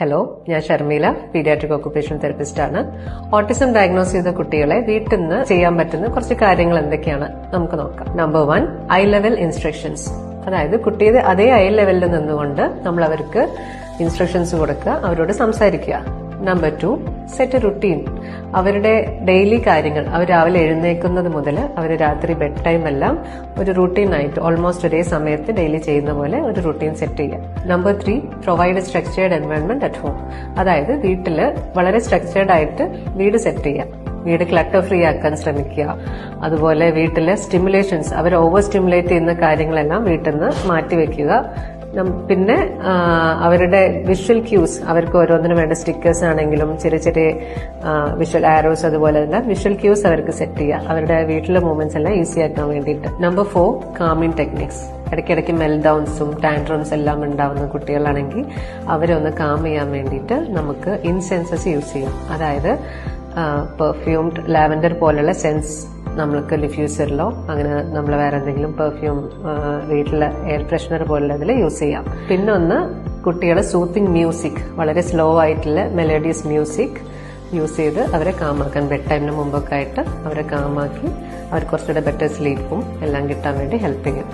Hello ഞാൻ Sharmila paediatric occupation therapist ആണ്. Autism diagnose ചെയ്ത കുട്ടികളെ വീട്ടിൽ നിന്ന് ചെയ്യാൻ പറ്റുന്ന കുറച്ച് കാര്യങ്ങൾ എന്തൊക്കെയാണ്? നമുക്ക് നോക്കാം. Number one eye level instructions അതായത് കുട്ടിയുടെ അതേ ഐ ലെവലിൽ നിന്നുകൊണ്ട് നമ്മൾ അവർക്ക് ഇൻസ്ട്രക്ഷൻസ് കൊടുക്കുക അവരോട് സംസാരിക്കുക. നമ്പർ ടു സെറ്റ് റുട്ടീൻ അവരുടെ ഡെയിലി കാര്യങ്ങൾ. അവർ രാവിലെ എഴുന്നേക്കുന്നത് മുതൽ അവർ രാത്രി ബെഡ് ടൈം എല്ലാം ഒരു റുട്ടീൻ ആയിട്ട് ഓൾമോസ്റ്റ് ഒരേ സമയത്ത് ഡെയിലി ചെയ്യുന്ന പോലെ ഒരു റുട്ടീൻ സെറ്റ് ചെയ്യുക. Number three provide structured environment at home അതായത് വീട്ടിൽ വളരെ സ്ട്രക്ചേർഡ് ആയിട്ട് വീട് സെറ്റ് ചെയ്യുക. വീട് ക്ലട്ടർ ഫ്രീ ആക്കാൻ ശ്രമിക്കുക. അതുപോലെ വീട്ടിലെ സ്റ്റിമുലേഷൻസ് അവർ ഓവർ സ്റ്റിമുലേറ്റ് ചെയ്യുന്ന കാര്യങ്ങളെല്ലാം വീട്ടിൽ നിന്ന് മാറ്റിവെക്കുക പിന്നെ അവരുടെ വിഷ്വൽ ക്യൂസ് അവർക്ക് ഓരോന്നിനും വേണ്ട സ്റ്റിക്കേഴ്സ് ആണെങ്കിലും ചെറിയ ചെറിയ വിഷ്വൽ ആരോസ് അതുപോലെ തന്നെ വിഷ്വൽ ക്യൂസ് അവർക്ക് സെറ്റ് ചെയ്യുക. അവരുടെ വീട്ടിലെ മൂവ്മെന്റ്സ് എല്ലാം ഈസി ആക്കാൻ വേണ്ടിയിട്ട്. നമ്പർ ഫോർ കാമിങ് ടെക്നിക്സ് ഇടയ്ക്കിടയ്ക്ക് മെൽഡൗൺസും ടാൻഡ്രംസ് എല്ലാം ഉണ്ടാവുന്ന കുട്ടികളാണെങ്കിൽ അവരെ ഒന്ന് കാം ചെയ്യാൻ വേണ്ടിയിട്ട് നമുക്ക് ഇൻസെൻസസ് യൂസ് ചെയ്യാം. അതായത് പെർഫ്യൂംഡ് ലാവൻഡർ പോലുള്ള സെൻസ് നമ്മൾക്ക് ഡിഫ്യൂസറിലോ അങ്ങനെ നമ്മൾ വേറെ എന്തെങ്കിലും പെർഫ്യൂം വീട്ടിലെ എയർ ഫ്രഷ്നർ പോലുള്ളതിൽ യൂസ് ചെയ്യാം. പിന്നെ ഒന്ന് കുട്ടികളെ സൂത്തിങ് മ്യൂസിക് വളരെ സ്ലോ ആയിട്ടുള്ള മെലഡിയസ് മ്യൂസിക് യൂസ് ചെയ്ത് അവരെ കാമാക്കാൻ ബെഡ് ടൈമിന് മുമ്പൊക്കെ ആയിട്ട് അവരെ കാമാക്കി അവർ കുറച്ചുകൂടെ ബെറ്റർ സ്ലീപ്പും എല്ലാം കിട്ടാൻ വേണ്ടി ഹെൽപ്പ് ചെയ്യും